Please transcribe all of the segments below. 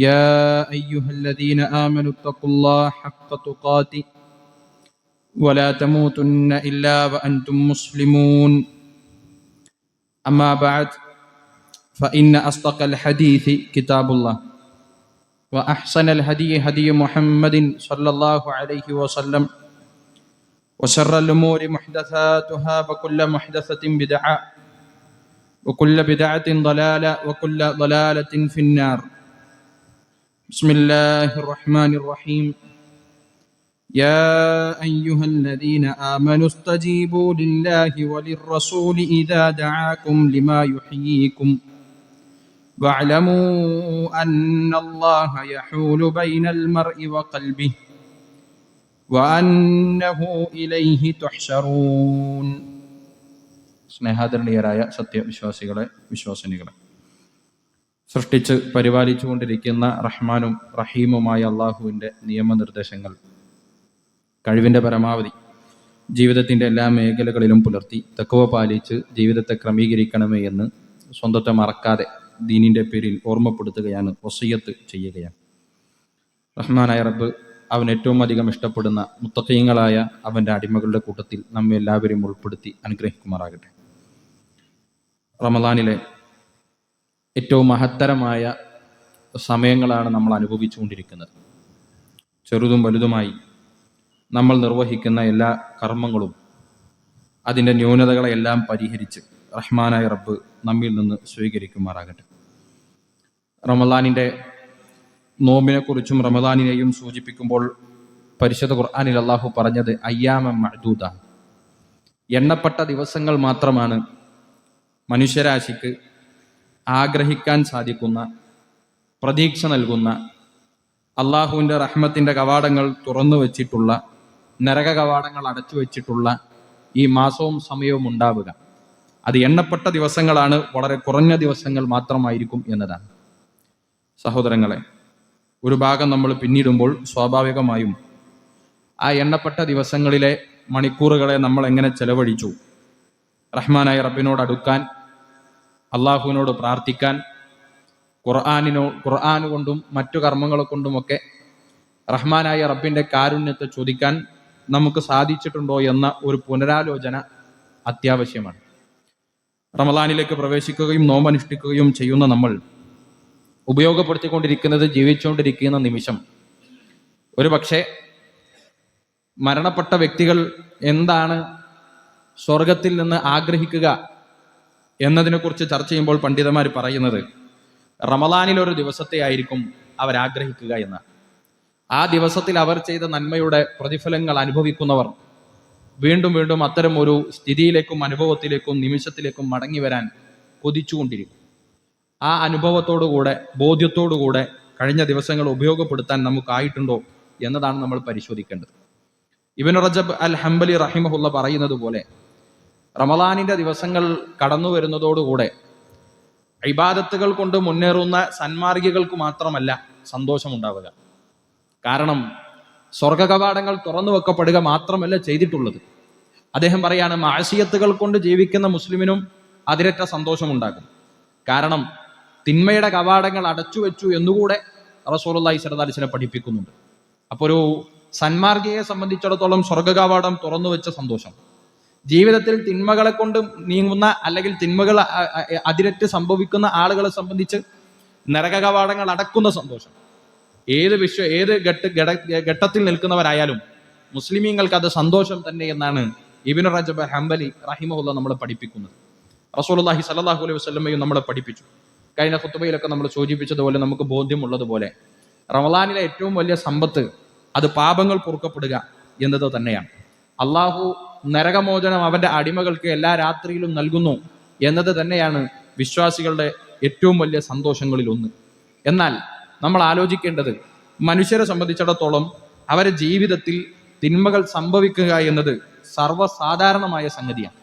يا أيها الذين آمنوا اتقوا الله حق تقاته ولا تموتن إلا وأنتم مسلمون. أما بعد فإن أصدق الحديث كتاب الله وأحسن الهدي هدي محمد صلى الله عليه وسلم وشر الأمور محدثاتها وكل محدثة بدعة وكل بدعة ضلالة وكل ضلالة في النار. بسم الله الرحمن الرحيم يا أيها الذين آمنوا استجيبوا لله وللرسول إذا دعاكم لما يحييكم واعلموا أن الله يحول بين المرء وقلبه وأنه إليه تحشرون സ്നേഹാദരണീയരായ സത്യവിശ്വാസികളെ വിശ്വാസിനികളെ സൃഷ്ടിച്ച് പരിപാലിച്ചുകൊണ്ടിരിക്കുന്ന റഹ്മാനും റഹീമുമായ അള്ളാഹുവിന്റെ നിയമനിർദ്ദേശങ്ങൾ. കഴിവിന്റെ പരമാവധി. ജീവിതത്തിന്റെ എല്ലാ മേഖലകളിലും പുലർത്തി തക്കവ പാലിച്ച് ജീവിതത്തെ ക്രമീകരിക്കണമേ എന്ന് സ്വന്തത്തെ മറക്കാതെ ദീനിന്റെ പേരിൽ ഓർമ്മപ്പെടുത്തുകയാണ് വസയ്യത്ത് ചെയ്യുകയാണ്. റഹ്മാനായ റബ്ബ് അവൻ ഏറ്റവും അധികം ഇഷ്ടപ്പെടുന്ന മുത്തക്കയങ്ങളായ അവന്റെ അടിമകളുടെ കൂട്ടത്തിൽ നമ്മെ എല്ലാവരെയും ഉൾപ്പെടുത്തി അനുഗ്രഹിക്കുമാറാകട്ടെ. റമദാനിലെ ഏറ്റവും മഹത്തരമായ സമയങ്ങളാണ് നമ്മൾ അനുഭവിച്ചുകൊണ്ടിരിക്കുന്നത്. ചെറുതും വലുതുമായി നമ്മൾ നിർവഹിക്കുന്ന എല്ലാ കർമ്മങ്ങളും അതിന്റെ ന്യൂനതകളെല്ലാം പരിഹരിച്ച് റഹ്മാനായ റബ്ബ് നമ്മിൽ നിന്ന് സ്വീകരിക്കുമാറാകട്ടെ. റമദാനിന്റെ നോമ്പിനെക്കുറിച്ചും റമദാനിനെയും സൂചിപ്പിക്കുമ്പോൾ പരിശുദ്ധ ഖുർആാനിൽ അള്ളാഹു പറഞ്ഞത് അയ്യാമ മഅദൂദ. എണ്ണപ്പെട്ട ദിവസങ്ങൾ മാത്രമാണ് മനുഷ്യരാശിക്ക് ആഗ്രഹിക്കാൻ സാധിക്കുന്ന പ്രതീക്ഷ നൽകുന്ന അള്ളാഹുവിന്റെ റഹ്മത്തിന്റെ കവാടങ്ങൾ തുറന്നു വച്ചിട്ടുള്ള നരക കവാടങ്ങൾ അടച്ചു വച്ചിട്ടുള്ള ഈ മാസവും സമയവും ഉണ്ടാവുക. അത് എണ്ണപ്പെട്ട ദിവസങ്ങളാണ് വളരെ കുറഞ്ഞ ദിവസങ്ങൾ മാത്രമായിരിക്കും എന്നതാണ്. സഹോദരങ്ങളെ ഒരു ഭാഗം നമ്മൾ പിന്നിടുമ്പോൾ സ്വാഭാവികമായും ആ എണ്ണപ്പെട്ട ദിവസങ്ങളിലെ മണിക്കൂറുകളെ നമ്മൾ എങ്ങനെ ചെലവഴിച്ചു? റഹ്മാനായ റബ്ബിനോട് അടുക്കാൻ അള്ളാഹുവിനോട് പ്രാർത്ഥിക്കാൻ ഖുർആാനിനോ ഖുർആൻ കൊണ്ടും മറ്റു കർമ്മങ്ങളെ കൊണ്ടുമൊക്കെ റഹ്മാനായ റബ്ബിന്റെ കാരുണ്യത്തെ ചോദിക്കാൻ നമുക്ക് സാധിച്ചിട്ടുണ്ടോ എന്ന ഒരു പുനരാലോചന അത്യാവശ്യമാണ്. റമദാനിലേക്ക് പ്രവേശിക്കുകയും നോമ്പനുഷ്ഠിക്കുകയും ചെയ്യുന്ന നമ്മൾ ഉപയോഗപ്പെടുത്തിക്കൊണ്ടിരിക്കുന്നത് ജീവിച്ചുകൊണ്ടിരിക്കുന്ന നിമിഷം. ഒരു പക്ഷേ മരണപ്പെട്ട വ്യക്തികൾ എന്താണ് സ്വർഗത്തിൽ നിന്ന് ആഗ്രഹിക്കുക എന്നതിനെക്കുറിച്ച് ചർച്ച ചെയ്യുമ്പോൾ പണ്ഡിതന്മാർ പറയുന്നത് റമദാനിൽ ഒരു ദിവസത്തെ ആയിരിക്കും അവർ ആഗ്രഹിക്കുക എന്ന്. ആ ദിവസത്തിൽ അവർ ചെയ്ത നന്മയുടെ പ്രതിഫലങ്ങൾ അനുഭവിക്കുന്നവർ വീണ്ടും വീണ്ടും അത്തരം ഒരു സ്ഥിതിയിലേക്കും അനുഭവത്തിലേക്കും നിമിഷത്തിലേക്കും മടങ്ങി വരാൻ കൊതിച്ചുകൊണ്ടിരിക്കും. ആ അനുഭവത്തോടുകൂടെ ബോധ്യത്തോടുകൂടെ കഴിഞ്ഞ ദിവസങ്ങൾ ഉപയോഗപ്പെടുത്താൻ നമുക്കായിട്ടുണ്ടോ എന്നതാണ് നമ്മൾ പരിശോധിക്കേണ്ടത്. ഇബൻ റജബ് അൽ ഹംബലി റഹിമഹുള്ള പറയുന്നത് പോലെ റമദാനിന്റെ ദിവസങ്ങൾ കടന്നു വരുന്നതോടുകൂടെ ഇബാദത്തുകൾ കൊണ്ട് മുന്നേറുന്ന സന്മാർഗികൾക്ക് മാത്രമല്ല സന്തോഷമുണ്ടാവുക. കാരണം സ്വർഗ കവാടങ്ങൾ തുറന്നു വെക്കപ്പെടുക മാത്രമല്ല ചെയ്തിട്ടുള്ളത്. അദ്ദേഹം പറയാണ് മാസിയത്തുകൾ കൊണ്ട് ജീവിക്കുന്ന മുസ്ലിമിനും അതിരറ്റ സന്തോഷമുണ്ടാകും. കാരണം തിന്മയുടെ കവാടങ്ങൾ അടച്ചു വെച്ചു എന്നുകൂടെ റസോലി സരദാലിസിനെ പഠിപ്പിക്കുന്നുണ്ട്. അപ്പോൾ ഒരു സന്മാർഗിയെ സംബന്ധിച്ചിടത്തോളം സ്വർഗകവാടം തുറന്നു വെച്ച സന്തോഷം. ജീവിതത്തിൽ തിന്മകളെ കൊണ്ട് നീങ്ങുന്ന അല്ലെങ്കിൽ തിന്മകൾ അതിരറ്റ് സംഭവിക്കുന്ന ആളുകളെ സംബന്ധിച്ച് നരക കവാടങ്ങൾ അടക്കുന്ന സന്തോഷം. ഏത് വിശ്വ ഏത് ഘട്ട ഘട ഘട്ടത്തിൽ നിൽക്കുന്നവരായാലും മുസ്ലിമീങ്ങൾക്ക് അത് സന്തോഷം തന്നെ എന്നാണ് ഇബിൻ റജബ് ഹംബലി റഹിമഹുല്ല നമ്മളെ പഠിപ്പിക്കുന്നത്. റസൂലുള്ളാഹി സല്ലല്ലാഹു അലൈഹി വസല്ലമയും നമ്മളെ പഠിപ്പിച്ചു. കഴിഞ്ഞ ഖുത്തുബയിലൊക്കെ നമ്മൾ സൂചിപ്പിച്ചതുപോലെ നമുക്ക് ബോധ്യമുള്ളതുപോലെ റമലാനിലെ ഏറ്റവും വലിയ സമ്പത്ത് അത് പാപങ്ങൾ പൊറുക്കപ്പെടുക എന്നത് തന്നെയാണ്. അള്ളാഹു നരകമോചനം അവന്റെ അടിമകൾക്ക് എല്ലാ രാത്രിയിലും നൽകുന്നു എന്നത് തന്നെയാണ് വിശ്വാസികളുടെ ഏറ്റവും വലിയ സന്തോഷങ്ങളിൽ ഒന്ന്. എന്നാൽ നമ്മൾ ആലോചിക്കേണ്ടത് മനുഷ്യരെ സംബന്ധിച്ചിടത്തോളം അവരുടെ ജീവിതത്തിൽ തിന്മകൾ സംഭവിക്കുക എന്നത് സർവസാധാരണമായ സംഗതിയാണ്.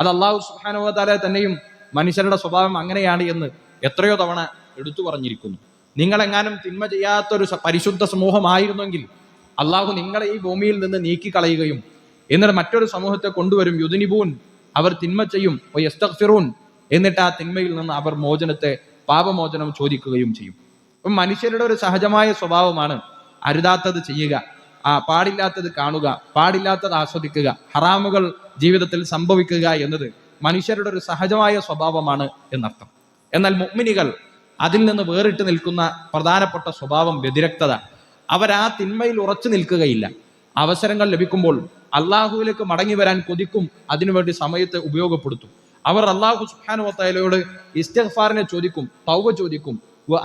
അത് അള്ളാഹു സുഹാനുവതാല തന്നെയും മനുഷ്യരുടെ സ്വഭാവം അങ്ങനെയാണ് എന്ന് എത്രയോ തവണ എടുത്തു പറഞ്ഞിരിക്കുന്നു. നിങ്ങളെങ്ങാനും തിന്മ ചെയ്യാത്തൊരു പരിശുദ്ധ സമൂഹമായിരുന്നെങ്കിൽ അള്ളാഹു നിങ്ങളെ ഈ ഭൂമിയിൽ നിന്ന് നീക്കിക്കളയുകയും എന്നിട്ട് മറ്റൊരു സമൂഹത്തെ കൊണ്ടുവരും. യുദിനിബൂൻ അവർ തിന്മ ചെയ്യും. ഫിറൂൻ എന്നിട്ട് ആ തിന്മയിൽ നിന്ന് അവർ മോചനത്തെ പാപമോചനം ചോദിക്കുകയും ചെയ്യും. അപ്പം മനുഷ്യരുടെ ഒരു സഹജമായ സ്വഭാവമാണ് അരുതാത്തത് ചെയ്യുക ആ പാടില്ലാത്തത് കാണുക പാടില്ലാത്തത് ആസ്വദിക്കുക ഹറാമുകൾ ജീവിതത്തിൽ സംഭവിക്കുക എന്നത് മനുഷ്യരുടെ ഒരു സഹജമായ സ്വഭാവമാണ് എന്നർത്ഥം. എന്നാൽ മുഗ്മിനികൾ അതിൽ നിന്ന് വേറിട്ട് നിൽക്കുന്ന പ്രധാനപ്പെട്ട സ്വഭാവം വ്യതിരക്തത. അവർ ആ തിന്മയിൽ ഉറച്ചു നിൽക്കുകയില്ല. അവസരങ്ങൾ ലഭിക്കുമ്പോൾ അള്ളാഹുവിലേക്ക് മടങ്ങി വരാൻ കൊതിക്കും അതിനുവേണ്ടി സമയത്തെ ഉപയോഗപ്പെടുത്തും. അവർ അള്ളാഹു സുഹാനുവത്തലയോട് ഇസ്തഫാറിനെ ചോദിക്കും തൗവ ചോദിക്കും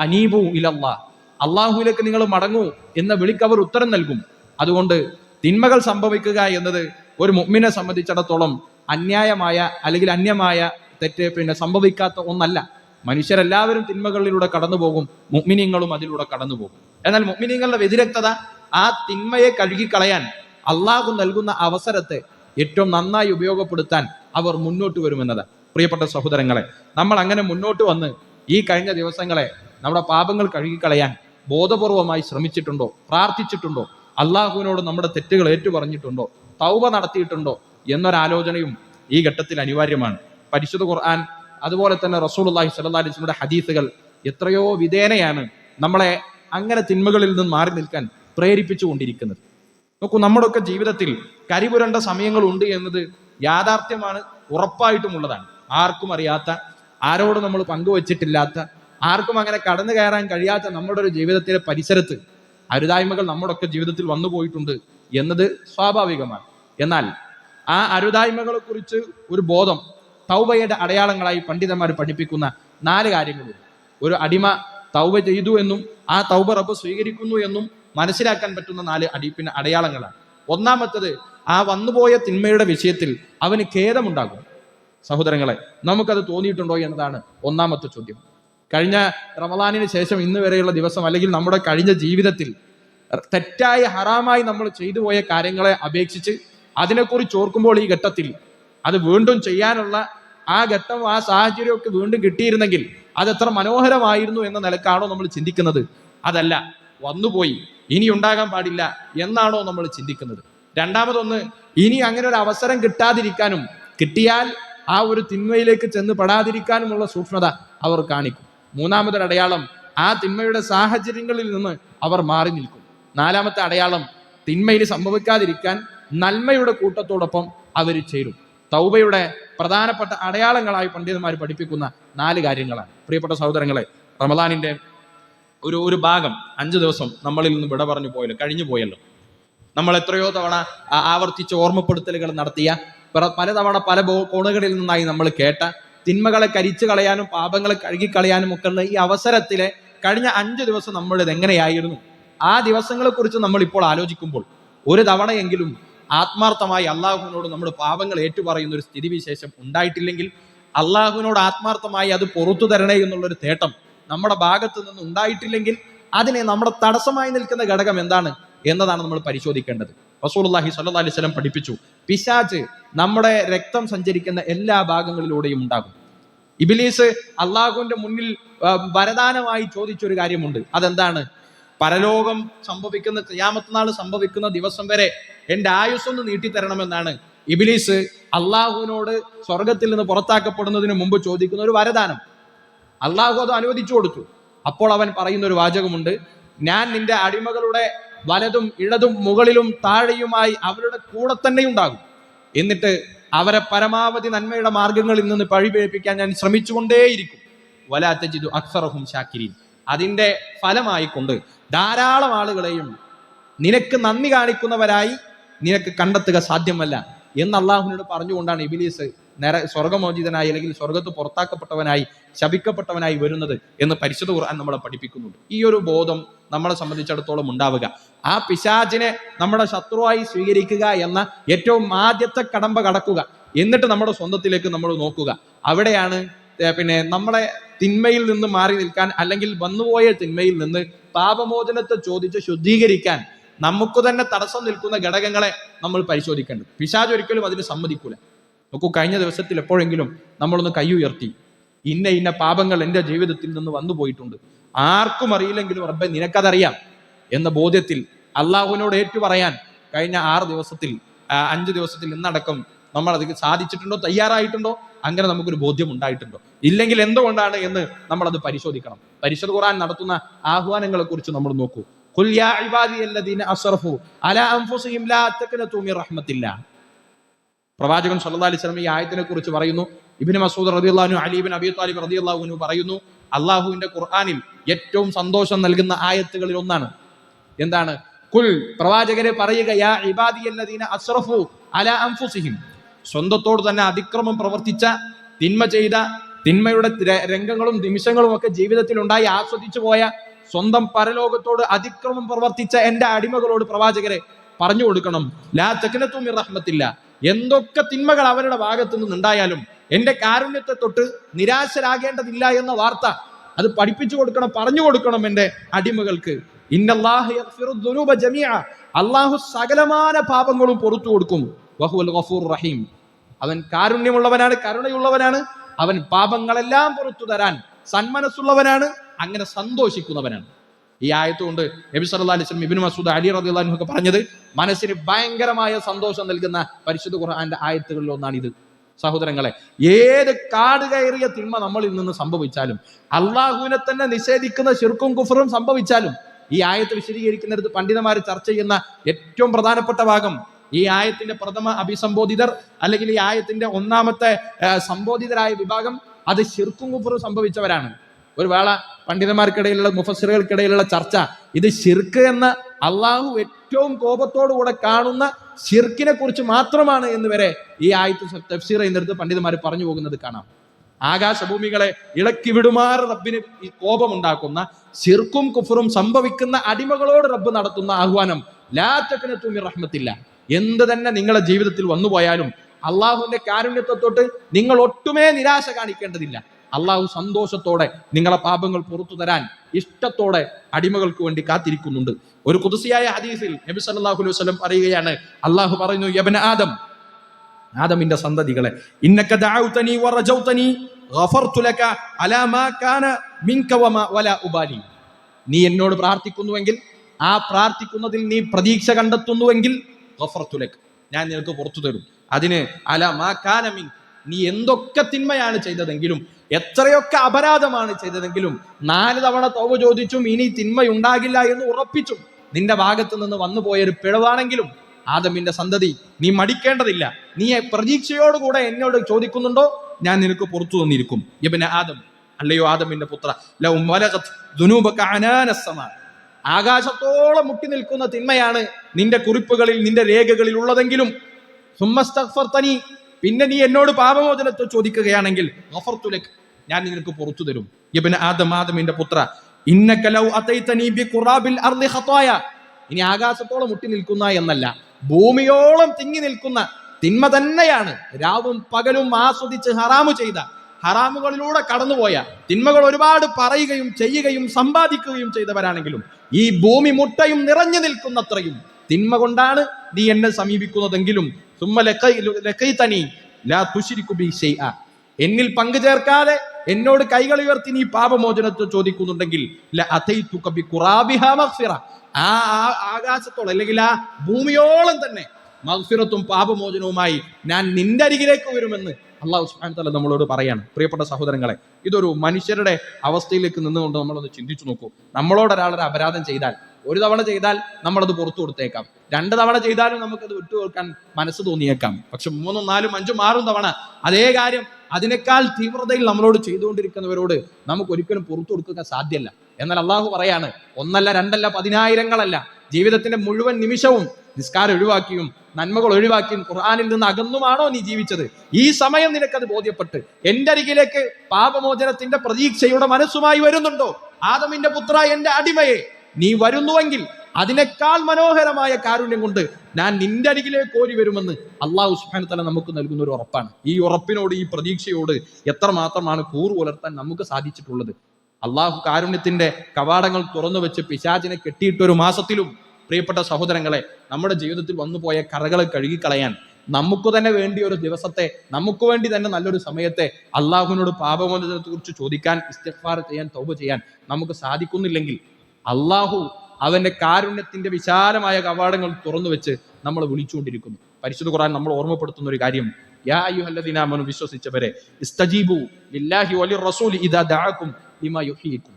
അനീബു ഇലല്ലാ അള്ളാഹുവിലേക്ക് നിങ്ങൾ മടങ്ങൂ എന്ന വിളിക്ക് അവർ ഉത്തരം നൽകും. അതുകൊണ്ട് തിന്മകൾ സംഭവിക്കുക എന്നത് ഒരു മുമ്മിനെ സംബന്ധിച്ചിടത്തോളം അന്യായമായ അല്ലെങ്കിൽ അന്യമായ തെറ്റ് പിന്നെ സംഭവിക്കാത്ത ഒന്നല്ല. മനുഷ്യരെല്ലാവരും തിന്മകളിലൂടെ കടന്നു പോകും മുഅ്മിനീങ്ങളും അതിലൂടെ കടന്നു പോകും എന്നാൽ മുഅ്മിനീങ്ങളുടെ വ്യതിരക്തത ആ തിന്മയെ കഴുകിക്കളയാൻ അള്ളാഹു നൽകുന്ന അവസരത്തെ ഏറ്റവും നന്നായി ഉപയോഗപ്പെടുത്താൻ അവർ മുന്നോട്ട് വരുമെന്നത്. പ്രിയപ്പെട്ട സഹോദരങ്ങളെ നമ്മൾ അങ്ങനെ മുന്നോട്ട് വന്ന് ഈ കഴിഞ്ഞ ദിവസങ്ങളെ നമ്മുടെ പാപങ്ങൾ കഴുകിക്കളയാൻ ബോധപൂർവമായി ശ്രമിച്ചിട്ടുണ്ടോ? പ്രാർത്ഥിച്ചിട്ടുണ്ടോ? അള്ളാഹുവിനോട് നമ്മുടെ തെറ്റുകൾ ഏറ്റുപറഞ്ഞിട്ടുണ്ടോ? തൗബ നടത്തിയിട്ടുണ്ടോ? എന്നൊരാലോചനയും ഈ ഘട്ടത്തിൽ അനിവാര്യമാണ്. പരിശുദ്ധ ഖുർആൻ അതുപോലെ തന്നെ സ്വല്ലല്ലാഹി അലൈഹി വസല്ലമയുടെ ഹദീസുകൾ എത്രയോ വിധേനയാണ് നമ്മളെ അങ്ങനെ തിന്മകളിൽ നിന്ന് മാറി നിൽക്കാൻ പ്രേരിപ്പിച്ചു കൊണ്ടിരിക്കുന്നത് നോക്കൂ നമ്മുടെയൊക്കെ ജീവിതത്തിൽ കരിപുരണ്ട സമയങ്ങളുണ്ട് എന്നത് യാഥാർത്ഥ്യമാണ് ഉറപ്പായിട്ടും ഉള്ളതാണ് ആർക്കും അറിയാത്ത ആരോട് നമ്മൾ പങ്കുവച്ചിട്ടില്ലാത്ത ആർക്കും അങ്ങനെ കടന്നു കയറാൻ കഴിയാത്ത നമ്മുടെ ഒരു ജീവിതത്തിലെ പരിസരത്ത് അരുതായ്മകൾ നമ്മുടെയൊക്കെ ജീവിതത്തിൽ വന്നു പോയിട്ടുണ്ട് എന്നത് സ്വാഭാവികമാണ്. എന്നാൽ ആ അരുതായ്മകളെ കുറിച്ച് ഒരു ബോധം തൗബയുടെ അടയാളങ്ങളായി പണ്ഡിതന്മാർ പഠിപ്പിക്കുന്ന നാല് കാര്യങ്ങളുണ്ട്. ഒരു അടിമ തൗബ ചെയ്തു എന്നും ആ തൗബ റബ്ബ് സ്വീകരിക്കുന്നു എന്നും മനസ്സിലാക്കാൻ പറ്റുന്ന നാല് അടി പിന്നെ അടയാളങ്ങളാണ്. ഒന്നാമത്തത് ആ വന്നുപോയ തിന്മയുടെ വിഷയത്തിൽ അവന് ഖേദമുണ്ടാകും. സഹോദരങ്ങളെ നമുക്കത് തോന്നിയിട്ടുണ്ടോ എന്നതാണ് ഒന്നാമത്തെ ചോദ്യം. കഴിഞ്ഞ റമദാനിന് ശേഷം ഇന്ന് വരെയുള്ള ദിവസം അല്ലെങ്കിൽ നമ്മുടെ കഴിഞ്ഞ ജീവിതത്തിൽ തെറ്റായ ഹറാമായി നമ്മൾ ചെയ്തു പോയ കാര്യങ്ങളെ അപേക്ഷിച്ച് അതിനെക്കുറിച്ച് ഓർക്കുമ്പോൾ ഈ ഘട്ടത്തിൽ അത് വീണ്ടും ചെയ്യാനുള്ള ആ ഘട്ടം ആ സാഹചര്യമൊക്കെ വീണ്ടും കിട്ടിയിരുന്നെങ്കിൽ അത് എത്ര മനോഹരമായിരുന്നു എന്ന നിലക്കാണോ നമ്മൾ ചിന്തിക്കുന്നത്. അതല്ല വന്നുപോയി ഇനി ഉണ്ടാകാൻ പാടില്ല എന്നാണോ നമ്മൾ ചിന്തിക്കുന്നത്. രണ്ടാമതൊന്ന് ഇനി അങ്ങനെ ഒരു അവസരം കിട്ടാതിരിക്കാനും കിട്ടിയാൽ ആ ഒരു തിന്മയിലേക്ക് ചെന്ന് പെടാതിരിക്കാനുമുള്ള സൂക്ഷ്മത അവർ കാണിക്കും. മൂന്നാമതൊരു അടയാളം ആ തിന്മയുടെ സാഹചര്യങ്ങളിൽ നിന്ന് അവർ മാറി നിൽക്കും. നാലാമത്തെ അടയാളം തിന്മയിൽ സംഭവിക്കാതിരിക്കാൻ നന്മയുടെ കൂട്ടത്തോടൊപ്പം അവർ ചേരും. തൗബയുടെ പ്രധാനപ്പെട്ട അടയാളങ്ങളായി പണ്ഡിതന്മാർ പഠിപ്പിക്കുന്ന നാല് കാര്യങ്ങളാണ്. പ്രിയപ്പെട്ട സഹോദരങ്ങളെ റമദാനിന്റെ ഒരു ഒരു ഭാഗം. അഞ്ചു ദിവസം നമ്മളിൽ നിന്ന് വിട പറഞ്ഞു പോയല്ലോ കഴിഞ്ഞു പോയല്ലോ. നമ്മൾ എത്രയോ തവണ ആവർത്തിച്ച് ഓർമ്മപ്പെടുത്തലുകൾ നടത്തിയ പലതവണ പല കോണുകളിൽ നിന്നായി നമ്മൾ കേട്ട തിന്മകളെ കരിച്ചു കളയാനും പാപങ്ങളെ കഴുകിക്കളയാനും ഒക്കെ ഉള്ള ഈ അവസരത്തിലെ കഴിഞ്ഞ അഞ്ച് ദിവസം നമ്മൾ ഇത് എങ്ങനെയായിരുന്നു? ആ ദിവസങ്ങളെ കുറിച്ച് നമ്മൾ ഇപ്പോൾ ആലോചിക്കുമ്പോൾ ഒരു തവണയെങ്കിലും ആത്മാർത്ഥമായി അള്ളാഹുവിനോട് നമ്മൾ പാപങ്ങൾ ഏറ്റുപറയുന്ന ഒരു സ്ഥിതിവിശേഷം ഉണ്ടായിട്ടില്ലെങ്കിൽ അള്ളാഹുവിനോട് ആത്മാർത്ഥമായി അത് പുറത്തു തരണേ എന്നുള്ളൊരു തേട്ടം നമ്മുടെ ഭാഗത്ത് നിന്ന് ഉണ്ടായിട്ടില്ലെങ്കിൽ അതിനെ നമ്മുടെ തടസ്സമായി നിൽക്കുന്ന ഘടകം എന്താണ് എന്നതാണ് നമ്മൾ പരിശോധിക്കേണ്ടത്. റസൂലുള്ളാഹി സ്വല്ലല്ലാഹി അലൈഹി വസല്ലം പഠിപ്പിച്ചു പിശാച് നമ്മുടെ രക്തം സഞ്ചരിക്കുന്ന എല്ലാ ഭാഗങ്ങളിലൂടെയും ഉണ്ടാകും. ഇബിലീസ് അള്ളാഹുവിന്റെ മുന്നിൽ വരദാനമായി ചോദിച്ചൊരു കാര്യമുണ്ട്. അതെന്താണ്? പരലോകം സംഭവിക്കുന്ന ക്യാമത്ത് നാൾ സംഭവിക്കുന്ന ദിവസം വരെ എന്റെ ആയുസ്സൊന്ന് നീട്ടിത്തരണമെന്നാണ് ഇബിലീസ് അള്ളാഹുവിനോട് സ്വർഗത്തിൽ നിന്ന് പുറത്താക്കപ്പെടുന്നതിന് മുമ്പ് ചോദിക്കുന്ന ഒരു വരദാനം. അള്ളാഹു അത് അനുവദിച്ചു കൊടുത്തു. അപ്പോൾ അവൻ പറയുന്ന ഒരു വാചകമുണ്ട് ഞാൻ നിന്റെ അടിമകളുടെ വലതും ഇടതും മുകളിലും താഴെയുമായി അവരുടെ കൂടെ തന്നെ ഉണ്ടാകും. എന്നിട്ട് അവരെ പരമാവധി നന്മയുടെ മാർഗങ്ങളിൽ നിന്ന് പഴിപേൽപ്പിക്കാൻ ഞാൻ ശ്രമിച്ചുകൊണ്ടേയിരിക്കും. വലാത്തജിദു അക്സറഹും ഷാക്കിരീൻ അതിന്റെ ഫലമായിക്കൊണ്ട് ധാരാളം ആളുകളെയും നിനക്ക് നന്ദി കാണിക്കുന്നവരായി നിനക്ക് കണ്ടെത്തുക സാധ്യമല്ല എന്ന് അള്ളാഹുവിനോട് പറഞ്ഞുകൊണ്ടാണ് ഇബിലീസ് നേരെ സ്വർഗമോചിതനായി അല്ലെങ്കിൽ സ്വർഗത്ത് പുറത്താക്കപ്പെട്ടവനായി ശപിക്കപ്പെട്ടവനായി വരുന്നത് എന്ന് പരിശുദ്ധ ഖുർആൻ നമ്മളെ പഠിപ്പിക്കുന്നുണ്ട്. ഈ ഒരു ബോധം നമ്മളെ സംബന്ധിച്ചിടത്തോളം ഉണ്ടാവുക. ആ പിശാചിനെ നമ്മുടെ ശത്രുവായി സ്വീകരിക്കുക എന്ന ഏറ്റവും ആദ്യത്തെ കടമ്പ കടക്കുക. എന്നിട്ട് നമ്മുടെ സ്വന്തത്തിലേക്ക് നമ്മൾ നോക്കുക. അവിടെയാണ് പിന്നെ നമ്മളെ തിന്മയിൽ നിന്ന് മാറി നിൽക്കാൻ അല്ലെങ്കിൽ വന്നുപോയ തിന്മയിൽ നിന്ന് പാപമോചനത്തെ ചോദിച്ച് ശുദ്ധീകരിക്കാൻ നമുക്ക് തന്നെ തടസ്സം നിൽക്കുന്ന ഘടകങ്ങളെ നമ്മൾ പരിശോധിക്കേണ്ടത്. പിശാജ് ഒരിക്കലും അതിന് സമ്മതിക്കൂല. നോക്കൂ കഴിഞ്ഞ ദിവസത്തിൽ എപ്പോഴെങ്കിലും നമ്മളൊന്ന് കൈ ഉയർത്തി. ഇന്ന ഇന്ന പാപങ്ങൾ എന്റെ ജീവിതത്തിൽ നിന്ന് വന്നു പോയിട്ടുണ്ട്. ആർക്കും അറിയില്ലെങ്കിലും റബ്ബെ നിനക്കതറിയാം എന്ന ബോധ്യത്തിൽ അള്ളാഹുവിനോട് ഏറ്റു പറയാൻ കഴിഞ്ഞ ആറ് ദിവസത്തിൽ അഞ്ച് ദിവസത്തിൽ ഇന്നടക്കം നമ്മൾ അത് സാധിച്ചിട്ടുണ്ടോ തയ്യാറായിട്ടുണ്ടോ? അങ്ങനെ നമുക്കൊരു ബോധ്യം ഉണ്ടായിട്ടുണ്ടോ? ഇല്ലെങ്കിൽ എന്തുകൊണ്ടാണ് എന്ന് നമ്മൾ അത് പരിശോധിക്കണം. പരിശുദ്ധ ഖുർആൻ നടത്തുന്ന ആഹ്വാനങ്ങളെ കുറിച്ച് നമ്മൾ നോക്കൂ. ഖുൽ യാ ഇബാദിയല്ലദീന അസ്റഫു അലാ അൻഫുസിഹിം ലാ റഹ്മത്തില്ലാ. പ്രവാചകൻ സല്ലല്ലാഹു അലൈഹി വസല്ലം ഈ ആയത്തിനെ കുറിച്ച് പറയുന്നു. ഇബ്നു മസൂദ് ഇബ്നു അബീ താലിബ് അൻഹു പറയുന്നു അള്ളാഹുവിന്റെ ഖുർആനിൽ ഏറ്റവും സന്തോഷം നൽകുന്ന ആയത്തുകളിൽ ഒന്നാണ്. എന്താണ്? കുൽ പ്രവാചകരെ പറയുക യാ ഇബാദിയല്ലദീന അസ്റഫു അലാ അൻഫുസിഹിം സ്വന്തത്തോട് തന്നെ അതിക്രമം പ്രവർത്തിച്ച തിന്മ ചെയ്ത തിന്മയുടെ രംഗങ്ങളും നിമിഷങ്ങളും ഒക്കെ ജീവിതത്തിൽ ഉണ്ടായി ആസ്വദിച്ചു പോയ സ്വന്തം പരലോകത്തോട് അതിക്രമം പ്രവർത്തിച്ച എന്റെ അടിമകളോട് പ്രവാചകരെ പറഞ്ഞു കൊടുക്കണം. ലാ തെക്കിനത്തും റഹ്മത്തില്ല എന്തൊക്കെ തിന്മകൾ അവരുടെ ഭാഗത്തു നിന്നുണ്ടായാലും എന്റെ കാരുണ്യത്തെ തൊട്ട് നിരാശരാകേണ്ടതില്ല എന്ന വാർത്ത അത് പഠിപ്പിച്ചു കൊടുക്കണം പറഞ്ഞു കൊടുക്കണം എന്റെ അടിമകൾക്ക്. അള്ളാഹു സകലമാന പാപങ്ങളും പുറത്തു കൊടുക്കും. ഗഫൂർ റഹീം. അവൻ കാരുണ്യമുള്ളവനാണ് കരുണയുള്ളവനാണ്. അവൻ പാപങ്ങളെല്ലാം പുറത്തു തരാൻ സന്മനസ്സുള്ളവനാണ് അങ്ങനെ സന്തോഷിക്കുന്നവനാണ്. ഈ ആയത്തുകൊണ്ട് നബി സല്ലല്ലാഹു അലൈഹി വസല്ലം ഇബ്നു മസൂദ് അലി ഒക്കെ പറഞ്ഞത് മനസ്സിന് ഭയങ്കരമായ സന്തോഷം നൽകുന്ന പരിശുദ്ധ ഖുർആന്റെ ആയത്തുകളിൽ ഒന്നാണ് ഇത്. സഹോദരങ്ങളെ ഏത് കാട് കയറിയ തിന്മ നമ്മളിൽ നിന്ന് സംഭവിച്ചാലും അള്ളാഹുവിനെ തന്നെ നിഷേധിക്കുന്ന ശിർക്കും കുഫറും സംഭവിച്ചാലും ഈ ആയത്ത് വിശദീകരിക്കുന്നിടത്ത് പണ്ഡിതന്മാർ ചർച്ച ചെയ്യുന്ന ഏറ്റവും പ്രധാനപ്പെട്ട ഭാഗം ഈ ആയത്തിന്റെ പ്രഥമ അഭിസംബോധിതർ അല്ലെങ്കിൽ ഈ ആയത്തിന്റെ ഒന്നാമത്തെ സംബോധിതരായ വിഭാഗം അത് ശിർക്കും കുഫറും സംഭവിച്ചവരാണ്. ഒരു വേള പണ്ഡിതന്മാർക്കിടയിലുള്ള മുഫസറുകൾക്കിടയിലുള്ള ചർച്ച. ഇത് ഷിർക്ക് എന്ന അള്ളാഹു ഏറ്റവും കോപത്തോടുകൂടെ കാണുന്ന ഷിർക്കിനെ കുറിച്ച് മാത്രമാണ് എന്ന് വരെ ഈ ആയത്ത് തഫ്സീർ എന്നിടത്ത് പണ്ഡിതന്മാർ പറഞ്ഞു പോകുന്നത് കാണാം. ആകാശഭൂമികളെ ഇളക്കി വിടുമാർ റബ്ബിന് ഈ കോപമുണ്ടാക്കുന്ന ഷിർക്കും കുഫറും സംഭവിക്കുന്ന അടിമകളോട് റബ്ബ് നടത്തുന്ന ആഹ്വാനം ലാറ്റക്കിനെ തൂമി റഹ്മത്തില്ല. എന്ത് തന്നെ നിങ്ങളുടെ ജീവിതത്തിൽ വന്നുപോയാലും അള്ളാഹുവിന്റെ കാരുണ്യത്തെ തൊട്ട് നിങ്ങൾ ഒട്ടുമേ നിരാശ കാണിക്കേണ്ടതില്ല. അള്ളാഹു സന്തോഷത്തോടെ നിങ്ങളെ പാപങ്ങൾ പുറത്തു തരാൻ ഇഷ്ടത്തോടെ അടിമകൾക്ക് വേണ്ടി കാത്തിരിക്കുന്നുണ്ട്. ഒരു കുതിസിയായ ഹദീസിൽ നബി സല്ലാഹു അലൈഹി വസല്ലം പറയുകയാണ് അള്ളാഹു പറയുന്നു യബന ആദം ആദമിന്റെ സന്തതികളെ നീ എന്നോട് പ്രാർത്ഥിക്കുന്നുവെങ്കിൽ ആ പ്രാർത്ഥിക്കുന്നതിൽ നീ പ്രതീക്ഷ കണ്ടെത്തുന്നുവെങ്കിൽ ഞാൻ നിനക്ക് പുറത്തു തരും. അതിന് അല മാ കാനമിൻ നീ എന്തൊക്കെ തിന്മയാണ് ചെയ്തതെങ്കിലും എത്രയൊക്കെ അപരാധമാണ് ചെയ്തതെങ്കിലും നാല് തവണ തോവ ചോദിച്ചും ഇനി തിന്മയുണ്ടാകില്ല എന്ന് ഉറപ്പിച്ചും നിന്റെ ഭാഗത്തു നിന്ന് വന്നു പോയൊരു പിഴവാണെങ്കിലും ആദമിന്റെ സന്തതി നീ മടിക്കേണ്ടതില്ല. നീ പ്രതീക്ഷയോടുകൂടെ എന്നോട് ചോദിക്കുന്നുണ്ടോ? ഞാൻ നിനക്ക് പുറത്തു തന്നിരിക്കും ഇബിന് ആദം അല്ലയോ ആദമിന്റെ പുത്ര. ആകാശത്തോളം മുട്ടി നിൽക്കുന്ന തിന്മയാണ് നിന്റെ കുറിപ്പുകളിൽ നിന്റെ രേഖകളിൽ ഉള്ളതെങ്കിലും. സുമ്മസ്തഗ്ഫർതനി, പിന്നെ നീ എന്നോട് പാപമോചനത്തെ ചോദിക്കുകയാണെങ്കിൽ ഗഫർത്തുലക് ലക്, ഞാൻ നിനക്ക് പുറത്തു തരും. ഇബിന് ആദം ആദമിന്റെ പുത്ര ഇന്നക ലൗ അതൈതനി ബിഖുറാബിൽ അർളി ഇനി ആകാശത്തോളം മുട്ടി നിൽക്കുന്ന എന്നല്ല ഭൂമിയോളം തിങ്ങി നിൽക്കുന്ന തിന്മ തന്നെയാണ് രാവും പകലും ആസ്വദിച്ച് ഹറാമു ചെയ്ത. ഹറാമുകളിലൂടെ കടന്നുപോയ തിന്മകൾ ഒരുപാട് പറയുകയും ചെയ്യുകയും സമ്പാദിക്കുകയും ചെയ്തവരാണെങ്കിലും ഈ ഭൂമി മുട്ടയും നിറഞ്ഞു നിൽക്കുന്നത്രയും തിന്മ കൊണ്ടാണ് നീ എന്നെ സമീപിക്കുന്നതെങ്കിലും എന്നിൽ പങ്കു ചേർക്കാതെ എന്നോട് കൈകൾ ഉയർത്തി നീ പാപമോചനത്തെ ചോദിക്കുന്നുണ്ടെങ്കിൽ ആകാശത്തോളം അല്ലെങ്കിൽ ആ ഭൂമിയോളം തന്നെ മഗ്ഫിറത്തും പാപമോചനവുമായി ഞാൻ നിന്റെ അരികിലേക്ക് വരുമെന്ന് അള്ളാഹു സുഹാൻ തല നമ്മളോട് പറയാണ്. പ്രിയപ്പെട്ട സഹോദരങ്ങളെ ഇതൊരു മനുഷ്യരുടെ അവസ്ഥയിലേക്ക് നിന്നുകൊണ്ട് നമ്മളൊന്ന് ചിന്തിച്ചു നോക്കൂ. നമ്മളോട് ഒരാളൊരു അപരാധം ചെയ്താൽ ഒരു തവണ ചെയ്താൽ നമ്മളത് പുറത്തു കൊടുത്തേക്കാം. രണ്ട് തവണ ചെയ്താലും നമുക്കത് വിട്ടുകൊടുക്കാൻ മനസ്സ് തോന്നിയേക്കാം. പക്ഷെ മൂന്നും നാലും അഞ്ചും ആറും തവണ അതേ കാര്യം അതിനേക്കാൾ തീവ്രതയിൽ നമ്മളോട് ചെയ്തുകൊണ്ടിരിക്കുന്നവരോട് നമുക്ക് ഒരിക്കലും പുറത്തു കൊടുക്കാൻ സാധ്യമല്ല. എന്നാൽ അള്ളാഹു പറയാണ് ഒന്നല്ല രണ്ടല്ല പതിനായിരങ്ങളല്ല. ജീവിതത്തിന്റെ മുഴുവൻ നിമിഷവും നിസ്കാരം ഒഴിവാക്കിയും നന്മകൾ ഒഴിവാക്കിയും ഖുർആാനിൽ നിന്ന് അകന്നുമാണോ നീ ജീവിച്ചത്? ഈ സമയം നിനക്കത് ബോധ്യപ്പെട്ട് എന്റെ അരികിലേക്ക് പാപമോചനത്തിന്റെ പ്രതീക്ഷയുടെ മനസ്സുമായി വരുന്നുണ്ടോ? ആദമിന്റെ പുത്ര എന്റെ അടിമയെ. നീ വരുന്നുവെങ്കിൽ അതിനേക്കാൾ മനോഹരമായ കാരുണ്യം കൊണ്ട് ഞാൻ നിന്റെ അരികിലേക്ക് ഓരി വരുമെന്ന് അള്ളാഹു സുഹാൻ തല നമുക്ക് നൽകുന്ന ഒരു ഉറപ്പാണ്. ഈ ഉറപ്പിനോട് ഈ പ്രതീക്ഷയോട് എത്രമാത്രമാണ് കൂറു പുലർത്താൻ നമുക്ക് സാധിച്ചിട്ടുള്ളത്? അള്ളാഹു കാരുണ്യത്തിന്റെ കവാടങ്ങൾ തുറന്നു വെച്ച് പിശാചിനെ കെട്ടിയിട്ട് ഒരു മാസത്തിലും പ്രിയപ്പെട്ട സഹോദരങ്ങളെ നമ്മുടെ ജീവിതത്തിൽ വന്നുപോയ കറകളെ കഴുകിക്കളയാൻ നമുക്ക് തന്നെ വേണ്ടി ഒരു ദിവസത്തെ നമുക്ക് വേണ്ടി തന്നെ നല്ലൊരു സമയത്തെ അള്ളാഹുവിനോട് പാപമോചനത്തെ കുറിച്ച് ചോദിക്കാൻ ഇസ്തഫാർ ചെയ്യാൻ തൗബ ചെയ്യാൻ നമുക്ക് സാധിക്കുന്നില്ലെങ്കിൽ അള്ളാഹു അവന്റെ കാരുണ്യത്തിന്റെ വിശാലമായ കവാടങ്ങൾ തുറന്നു വെച്ച് നമ്മൾ വിളിച്ചുകൊണ്ടിരിക്കുന്നു. പരിശുദ്ധ ഖുർആൻ നമ്മൾ ഓർമ്മപ്പെടുത്തുന്ന ഒരു കാര്യം. യാ വിശ്വസിച്ചവരെ ഇസ്തജീബു ലില്ലാഹി ഇദാ യുഹീക്കും.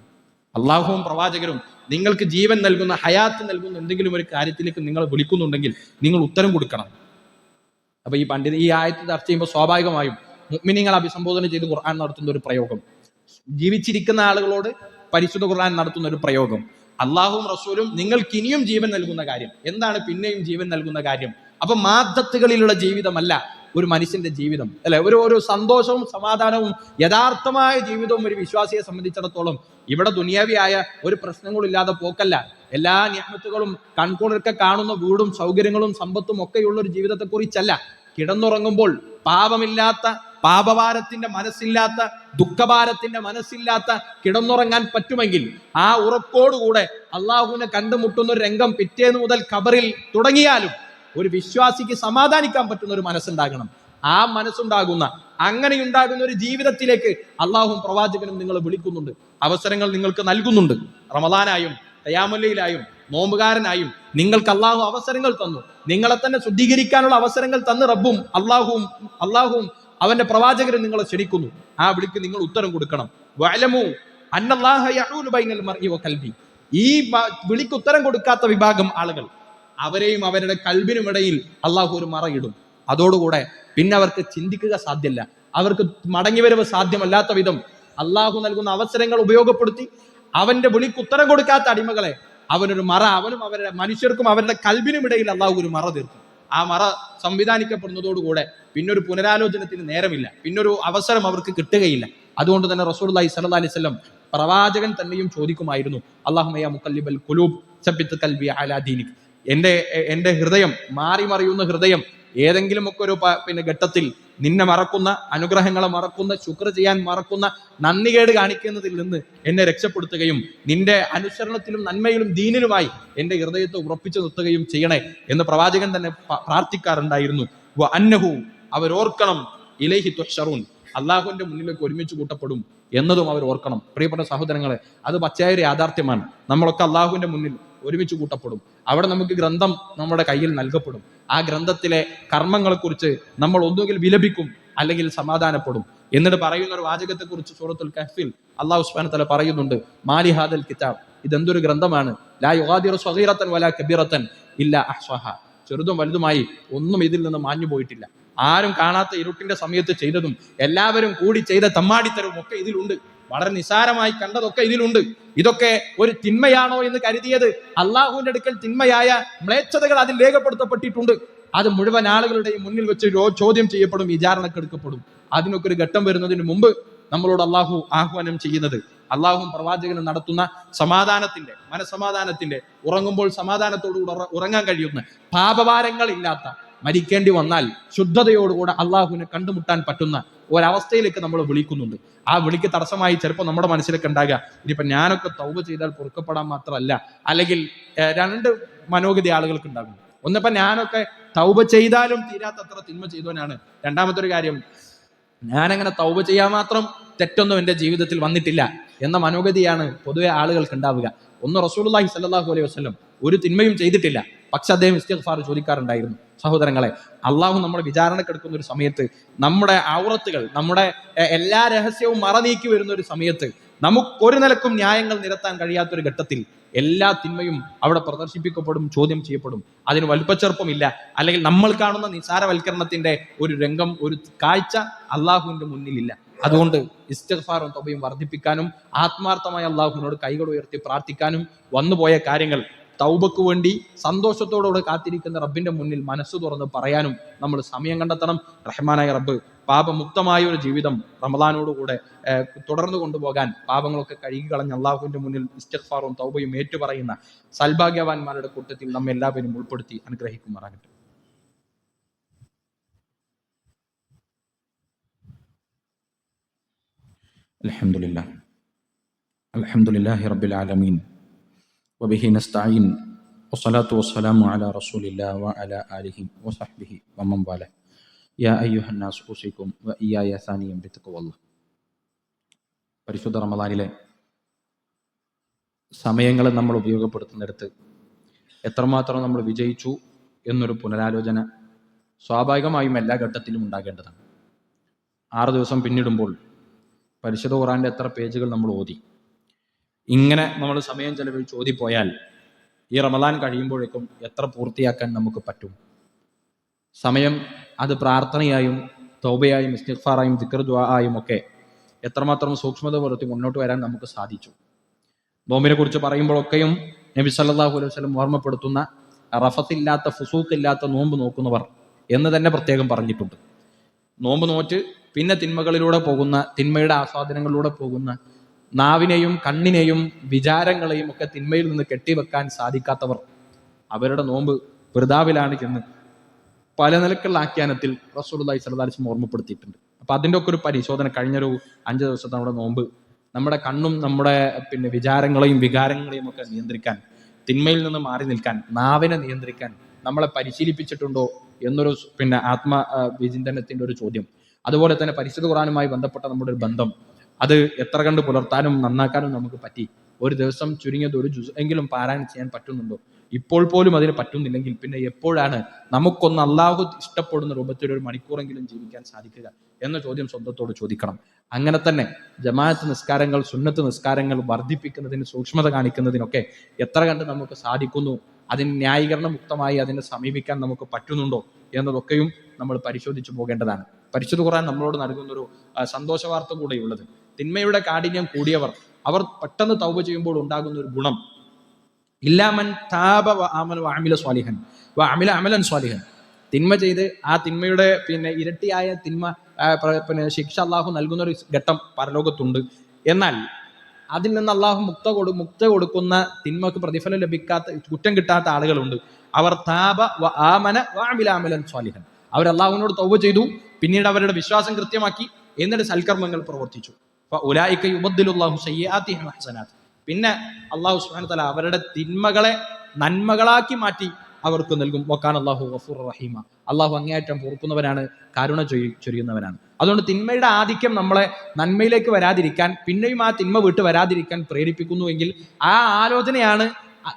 അള്ളാഹുവും പ്രവാചകരും നിങ്ങൾക്ക് ജീവൻ നൽകുന്ന ഹയാത്ത് നൽകുന്ന എന്തെങ്കിലും ഒരു കാര്യത്തിലേക്ക് നിങ്ങൾ വിളിക്കുന്നുണ്ടെങ്കിൽ നിങ്ങൾ ഉത്തരം കൊടുക്കണം. അപ്പൊ ഈ പണ്ഡിത ഈ ആയത്ത് ചർച്ച ചെയ്യുമ്പോൾ സ്വാഭാവികമായും മുഗ്മിനിങ്ങൾ അഭിസംബോധന ചെയ്ത് ഖുർആൻ നടത്തുന്ന ഒരു പ്രയോഗം. ജീവിച്ചിരിക്കുന്ന ആളുകളോട് പരിശുദ്ധ ഖുർആൻ നടത്തുന്ന ഒരു പ്രയോഗം. അള്ളാഹും റസൂലും നിങ്ങൾക്ക് ഇനിയും ജീവൻ നൽകുന്ന കാര്യം. എന്താണ് പിന്നെയും ജീവൻ നൽകുന്ന കാര്യം? അപ്പൊ മാദ്ധത്തുകളിലുള്ള ജീവിതമല്ല ഒരു മനുഷ്യന്റെ ജീവിതം. അല്ലെ? ഒരു ഒരു സന്തോഷവും സമാധാനവും യഥാർത്ഥമായ ജീവിതവും ഒരു വിശ്വാസിയെ സംബന്ധിച്ചിടത്തോളം ഇവിടെ ദുനിയാവിയായ ഒരു പ്രശ്നങ്ങളില്ലാതെ പോക്കല്ല. എല്ലാ ഞാമത്തുകളും കൺകുളിർക്കെ കാണുന്ന വീടും സൗകര്യങ്ങളും സമ്പത്തും ഒക്കെയുള്ള ഒരു ജീവിതത്തെക്കുറിച്ചല്ല. കിടന്നുറങ്ങുമ്പോൾ പാപമില്ലാത്ത പാപവാരത്തിന്റെ മനസ്സില്ലാത്ത ദുഃഖഭാരത്തിന്റെ മനസ്സില്ലാത്ത കിടന്നുറങ്ങാൻ പറ്റുമെങ്കിൽ ആ ഉറപ്പോടുകൂടെ അള്ളാഹുവിനെ കണ്ടുമുട്ടുന്ന ഒരു രംഗം പിറ്റേന്ന് മുതൽ ഖബറിൽ തുടങ്ങിയാലും ഒരു വിശ്വാസിക്ക് സമാധാനിക്കാൻ പറ്റുന്ന ഒരു മനസ്സുണ്ടാകണം. ആ മനസ്സുണ്ടാകുന്ന അങ്ങനെയുണ്ടാകുന്ന ഒരു ജീവിതത്തിലേക്ക് അള്ളാഹും പ്രവാചകനും നിങ്ങൾ വിളിക്കുന്നുണ്ട്. അവസരങ്ങൾ നിങ്ങൾക്ക് നൽകുന്നുണ്ട്. റമദാനായും തയ്യാമല്ലയിലായും നോമ്പുകാരനായും നിങ്ങൾക്ക് അള്ളാഹു അവസരങ്ങൾ തന്നു. നിങ്ങളെ തന്നെ ശുദ്ധീകരിക്കാനുള്ള അവസരങ്ങൾ തന്ന് റബ്ബും അള്ളാഹുവും അള്ളാഹുവും അവന്റെ പ്രവാചകരും നിങ്ങളെ ക്ഷണിക്കുന്നു. ആ വിളിക്ക് നിങ്ങൾ ഉത്തരം കൊടുക്കണം. മർഇ വഖൽബി ഈ വിളിക്ക് ഉത്തരം കൊടുക്കാത്ത വിഭാഗം ആളുകൾ. അവരെയും അവരുടെ കൽബിനുമിടയിൽ അള്ളാഹു ഒരു മറയിടും. അതോടുകൂടെ പിന്നെ അവർക്ക് ചിന്തിക്കുക സാധ്യമല്ല അവർക്ക് മടങ്ങിവരവ് സാധ്യമല്ലാത്ത വിധം അള്ളാഹു നൽകുന്ന അവസരങ്ങൾ ഉപയോഗപ്പെടുത്തി അവന്റെ വിളിക്ക് ഉത്തരം കൊടുക്കാത്ത അടിമകളെ അവനൊരു മറ അവനും അവരുടെ മനുഷ്യർക്കും അവരുടെ കൽബിനും ഇടയിൽ അള്ളാഹു ഒരു മറ തീർക്കും. ആ മറ സംവിധാനിക്കപ്പെടുന്നതോടുകൂടെ പിന്നൊരു പുനരാലോചനത്തിന് നേരമില്ല. പിന്നൊരു അവസരം അവർക്ക് കിട്ടുകയില്ല. അതുകൊണ്ട് തന്നെ റസൂൽ അലൈഹി സ്വല്ലല്ലാഹി അലൈഹി വസല്ലം പ്രവാചകൻ തന്നെയും ചോദിക്കുമായിരുന്നു അള്ളാഹുമയ മുക്കല്ലിബൽ കുലൂബ് സബ്ബിത്ത് കൽബി അലാ ദീനിക്. എന്റെ എന്റെ ഹൃദയം മാറി മറിയുന്ന ഹൃദയം ഏതെങ്കിലും ഒക്കെ ഒരു പിന്നെ ഘട്ടത്തിൽ നിന്നെ മറക്കുന്ന അനുഗ്രഹങ്ങളെ മറക്കുന്ന ശുക്ർ ചെയ്യാൻ മറക്കുന്ന നന്ദികേട് കാണിക്കുന്നതിൽ നിന്ന് എന്നെ രക്ഷപ്പെടുത്തുകയും നിന്റെ അനുസരണത്തിലും നന്മയിലും ദീനിലുമായി എന്റെ ഹൃദയത്തെ ഉറപ്പിച്ചു നിർത്തുകയും ചെയ്യണേ എന്ന് പ്രവാചകൻ തന്നെ പ്രാർത്ഥിക്കാറുണ്ടായിരുന്നു. അന്നഹു അവരോർക്കണം ഇലേഹി തുഷറൂൻ അള്ളാഹുവിന്റെ മുന്നിലേക്ക് ഒരുമിച്ച് കൂട്ടപ്പെടും എന്നതും അവർ ഓർക്കണം. പ്രിയപ്പെട്ട സഹോദരങ്ങളെ അത് പച്ചയായ യാഥാർത്ഥ്യമാണ്. നമ്മളൊക്കെ അള്ളാഹുവിന്റെ മുന്നിൽ ഒരുമിച്ച് കൂട്ടപ്പെടും. അവിടെ നമുക്ക് ഗ്രന്ഥം നമ്മുടെ കയ്യിൽ നൽകപ്പെടും. ആ ഗ്രന്ഥത്തിലെ കർമ്മങ്ങളെക്കുറിച്ച് നമ്മൾ ഒന്നുകിൽ വിലപിക്കും അല്ലെങ്കിൽ സമാധാനപ്പെടും. എന്നിട്ട് പറയുന്ന ഒരു വാചകത്തെ കുറിച്ച് സൂറത്തുൽ കഹ്ഫിൽ അള്ളാഹു ഉസ്മാൻ തല പറയുന്നുണ്ട്. മാലിഹാദൽ കിതാബ്. ഇതെന്തൊരു ഗ്രന്ഥമാണ്? ലാ ഇല്ല അഹ്സഹ. ചെറുതും വലുതുമായി ഒന്നും ഇതിൽ നിന്ന് മാഞ്ഞു പോയിട്ടില്ല. ആരും കാണാത്ത ഇരുട്ടിന്റെ സമയത്ത് ചെയ്തതും എല്ലാവരും കൂടി ചെയ്ത തമ്മാടിത്തരവും ഒക്കെ ഇതിലുണ്ട്. വളരെ നിസാരമായി കണ്ടതൊക്കെ ഇതിലുണ്ട്. ഇതൊക്കെ ഒരു തിന്മയാണോ എന്ന് കരുതിയത് അള്ളാഹുവിന്റെ അടുക്കൽ തിന്മയായ മ്ലേച്ഛതകൾ അതിൽ രേഖപ്പെടുത്തപ്പെട്ടിട്ടുണ്ട്. അത് മുഴുവൻ ആളുകളുടെയും മുന്നിൽ വെച്ച് ചോദ്യം ചെയ്യപ്പെടും വിചാരണക്കെടുക്കപ്പെടും അതിനൊക്കെ ഒരു ഘട്ടം വരുന്നതിന് മുമ്പ് നമ്മളോട് അള്ളാഹു ആഹ്വാനം ചെയ്യുന്നത്. അള്ളാഹും പ്രവാചകനും നടത്തുന്ന സമാധാനത്തിന്റെ മനസമാധാനത്തിന്റെ ഉറങ്ങുമ്പോൾ സമാധാനത്തോടുകൂടെ ഉറങ്ങാൻ കഴിയുന്ന പാപഭാരങ്ങളില്ലാത്ത മരിക്കേണ്ടി വന്നാൽ ശുദ്ധതയോടുകൂടെ അള്ളാഹുവിനെ കണ്ടുമുട്ടാൻ പറ്റുന്ന ഒരവസ്ഥയിലേക്ക് നമ്മൾ വിളിക്കുന്നുണ്ട്. ആ വിളിക്ക് തടസ്സമായി ചിലപ്പോൾ നമ്മുടെ മനസ്സിലേക്ക് ഉണ്ടാകുക. ഇനിയിപ്പോൾ ഞാനൊക്കെ തൗബ ചെയ്താൽ പൊറുക്കപ്പെടാൻ മാത്രമല്ല അല്ലെങ്കിൽ രണ്ട് മനോഗതി ആളുകൾക്ക് ഉണ്ടാകും. ഒന്നിപ്പോൾ ഞാനൊക്കെ തൗബ ചെയ്താലും തീരാത്തത്ര തിന്മ ചെയ്തവനാണ്. രണ്ടാമത്തെ ഒരു കാര്യം ഞാനങ്ങനെ തൗബ ചെയ്യാൻ മാത്രം തെറ്റൊന്നും എന്റെ ജീവിതത്തിൽ വന്നിട്ടില്ല എന്ന മനോഗതിയാണ് പൊതുവെ ആളുകൾക്ക് ഉണ്ടാവുക. ഒന്ന് റസൂലുള്ളാഹി സ്വല്ലല്ലാഹു അലൈഹി വസല്ലം ഒരു തിന്മയും ചെയ്തിട്ടില്ല. പക്ഷെ അദ്ദേഹം ഇസ്തിഗ്ഫാർ ചോദിക്കാറുണ്ടായിരുന്നു സഹോദരങ്ങളെ അള്ളാഹു നമ്മളെ വിചാരണക്കെടുക്കുന്ന ഒരു സമയത്ത് നമ്മുടെ ഔറത്തുകൾ നമ്മുടെ എല്ലാ രഹസ്യവും മറനീക്കി വരുന്ന ഒരു സമയത്ത് നമുക്കൊരു നിലക്കും ന്യായങ്ങൾ നിരത്താൻ കഴിയാത്തൊരു ഘട്ടത്തിൽ എല്ലാ തിന്മയും അവിടെ പ്രദർശിപ്പിക്കപ്പെടും ചോദ്യം ചെയ്യപ്പെടും. അതിന് വലുപ്പച്ചെറുപ്പമില്ല. അല്ലെങ്കിൽ നമ്മൾ കാണുന്ന നിസാരവൽക്കരണത്തിന്റെ ഒരു രംഗം ഒരു കാഴ്ച അള്ളാഹുവിന്റെ മുന്നിലില്ല. അതുകൊണ്ട് ഇസ്തിഗ്ഫാറും തൊബയും വർദ്ധിപ്പിക്കാനും ആത്മാർത്ഥമായ അള്ളാഹുവിനോട് കൈകൾ ഉയർത്തി പ്രാർത്ഥിക്കാനും വന്നുപോയ കാര്യങ്ങൾ തൗബക്ക് വേണ്ടി സന്തോഷത്തോടുകൂടെ കാത്തിരിക്കുന്ന റബ്ബിന്റെ മുന്നിൽ മനസ്സ് തുറന്ന് പറയാനും നമ്മൾ സമയം കണ്ടെത്തണം റഹ്മാനായ റബ്ബ് പാപമുക്തമായ ഒരു ജീവിതം റമദാനോടുകൂടെ ഏഹ്, തുടർന്നു കൊണ്ടുപോകാൻ പാപങ്ങളൊക്കെ കഴുകി കളഞ്ഞ് അള്ളാഹുവിന്റെ മുന്നിൽ ഇസ്തിഗ്ഫാറും തൗബയും ഏറ്റുപറയുന്ന സൽഭാഗ്യവാന്മാരുടെ കൂട്ടത്തിൽ നമ്മെ എല്ലാവരും ഉൾപ്പെടുത്തി അനുഗ്രഹിക്കുമാറാകട്ടെ الحمد لله الحمد لله رب العالمين وبه نستعين والصلاة والسلام على رسول الله وعلى آله وصحبه ومن والاه يا أيها الناس أوصيكم وإياي ثانيا بتقوى الله പരിശുദ്ധ റമദാനിലെ സമയങ്ങൾ നമ്മൾ ഉപയോഗപ്പെടുത്തുന്നിടത്ത് എത്രമാത്രം നമ്മൾ വിജയിച്ചു എന്നൊരു പുനരാലോചന സ്വാഭാവികമായും എല്ലാ ഘട്ടത്തിലും ഉണ്ടാകേണ്ടതാണ് ആറ് ദിവസം പിന്നിടുമ്പോൾ പരിശുദ്ധ ഖുറാന്റെ എത്ര പേജുകൾ നമ്മൾ ഓതി ഇങ്ങനെ നമ്മൾ സമയം ചെലവഴിച്ച് ഓതിപ്പോയാൽ ഈ റമദാൻ കഴിയുമ്പോഴേക്കും എത്ര പൂർത്തിയാക്കാൻ നമുക്ക് പറ്റും? സമയം അത് പ്രാർത്ഥനയായും തൗബയായും ഇസ്തിഫാറായും ദിക്ർ ദുആയും ഒക്കെ എത്രമാത്രം സൂക്ഷ്മത പുലർത്തി മുന്നോട്ട് വരാൻ നമുക്ക് സാധിച്ചു. നോമ്പിനെ കുറിച്ച് പറയുമ്പോഴൊക്കെയും നബി സല്ലാഹു അലൈഹി വസ്ലം ഓർമ്മപ്പെടുത്തുന്ന റഫത്തില്ലാത്ത ഫുസൂക്കില്ലാത്ത നോമ്പ് നോക്കുന്നവർ എന്ന് തന്നെ പ്രത്യേകം പറഞ്ഞിട്ടുണ്ട്. നോമ്പ് നോറ്റ് പിന്നെ തിന്മകളിലൂടെ പോകുന്ന തിന്മയുടെ ആസ്വാദനങ്ങളിലൂടെ പോകുന്ന നാവിനെയും കണ്ണിനെയും വിചാരങ്ങളെയും ഒക്കെ തിന്മയിൽ നിന്ന് കെട്ടിവെക്കാൻ സാധിക്കാത്തവർ. അവരുടെ നോമ്പ് വൃതാവിലാണ് എന്ന് പല നിലക്കുള്ള ആഖ്യാനത്തിൽ റസൂലുള്ളാഹി സ്വല്ലല്ലാഹു അലൈഹി ഓർമ്മപ്പെടുത്തിയിട്ടുണ്ട്. അപ്പൊ അതിന്റെ ഒക്കെ ഒരു പരിശോധന കഴിഞ്ഞൊരു അഞ്ച് ദിവസത്തെ നമ്മുടെ നോമ്പ് നമ്മുടെ കണ്ണും നമ്മുടെ പിന്നെ വിചാരങ്ങളെയും വികാരങ്ങളെയും ഒക്കെ നിയന്ത്രിക്കാൻ തിന്മയിൽ നിന്ന് മാറി നിൽക്കാൻ നാവിനെ നിയന്ത്രിക്കാൻ നമ്മളെ പരിശീലിപ്പിച്ചിട്ടുണ്ടോ എന്നൊരു പിന്നെ ആത്മ വിചിന്തനത്തിന്റെ ഒരു ചോദ്യം. അതുപോലെ തന്നെ പരിശുദ്ധ ഖുറാനുമായി ബന്ധപ്പെട്ട നമ്മുടെ ഒരു ബന്ധം. അത് എത്ര കണ്ട് പുലർത്താനും നന്നാക്കാനും നമുക്ക് പറ്റി. ഒരു ദിവസം ചുരുങ്ങിയത് ഒരു ജുസ് എങ്കിലും പാരായണം ചെയ്യാൻ പറ്റുന്നുണ്ടോ? ഇപ്പോൾ പോലും അതിന് പറ്റുന്നില്ലെങ്കിൽ പിന്നെ എപ്പോഴാണ് നമുക്കൊന്ന് അള്ളാഹു ഇഷ്ടപ്പെടുന്ന രൂപത്തിൽ ഒരു മണിക്കൂറെങ്കിലും ജീവിക്കാൻ സാധിക്കുക എന്ന ചോദ്യം സ്വന്തത്തോട് ചോദിക്കണം. അങ്ങനെ തന്നെ ജമാഅത്ത് നിസ്കാരങ്ങൾ സുന്നത്ത് നിസ്കാരങ്ങൾ വർദ്ധിപ്പിക്കുന്നതിന് സൂക്ഷ്മത കാണിക്കുന്നതിനൊക്കെ എത്ര കണ്ട് നമുക്ക് സാധിക്കുന്നു? അതിന് ന്യായീകരണ മുക്തമായി അതിനെ സമീപിക്കാൻ നമുക്ക് പറ്റുന്നുണ്ടോ? എന്നതൊക്കെയും നമ്മൾ പരിശോധിച്ചു പോകേണ്ടതാണ്. പരിശുദ്ധ ഖുർആൻ നമ്മളോട് നൽകുന്നൊരു സന്തോഷ വാർത്ത കൂടെയുള്ളത്. തിന്മയുടെ കാഠിന്യം കൂടിയവർ. അവർ പെട്ടെന്ന് തൗബ ചെയ്യുമ്പോൾ ഉണ്ടാകുന്ന ഒരു ഗുണം. ഇല്ലാമൻ താപ അമില സ്വാലിഹൻ. അമില അമലൻ സ്വാലിഹൻ. തിന്മ ചെയ്ത് ആ തിന്മയുടെ പിന്നെ ഇരട്ടിയായ തിന്മ പിന്നെ ശിക്ഷ അള്ളാഹു നൽകുന്ന ഒരു ഘട്ടം പരലോകത്തുണ്ട്. എന്നാൽ അതിൽ നിന്ന് അള്ളാഹു മുക്ത കൊടു മുക്ത കൊടുക്കുന്ന തിന്മക്ക് പ്രതിഫലം ലഭിക്കാത്ത കുറ്റം കിട്ടാത്ത ആളുകളുണ്ട്. അവർ താപ വ ആമന വ അമില അമലൻ സ്വാലിഹൻ. അവർ അള്ളാഹുവിനോട് തൗബ ചെയ്തു. പിന്നീട് അവരുടെ വിശ്വാസം കൃത്യമാക്കി. എന്നിട്ട് സൽക്കർമ്മങ്ങൾ പ്രവർത്തിച്ചു. പിന്നെ അള്ളാഹു സുബ്ഹാനഹു തല അവരുടെ തിന്മകളെ നന്മകളാക്കി മാറ്റി അവർക്ക് നൽകും. വക്കാൻ അള്ളാഹു ഗഫൂർ റഹീമ. അള്ളാഹു അങ്ങേയറ്റം പൊറുക്കുന്നവനാണ് കരുണ ചൊരി ചൊരിയുന്നവനാണ്. അതുകൊണ്ട് തിന്മയുടെ ആധിക്യം നമ്മളെ നന്മയിലേക്ക് വരാതിരിക്കാൻ പിന്നെയും ആ തിന്മ വിട്ട് വരാതിരിക്കാൻ പ്രേരിപ്പിക്കുന്നുവെങ്കിൽ ആ ആലോചനയാണ്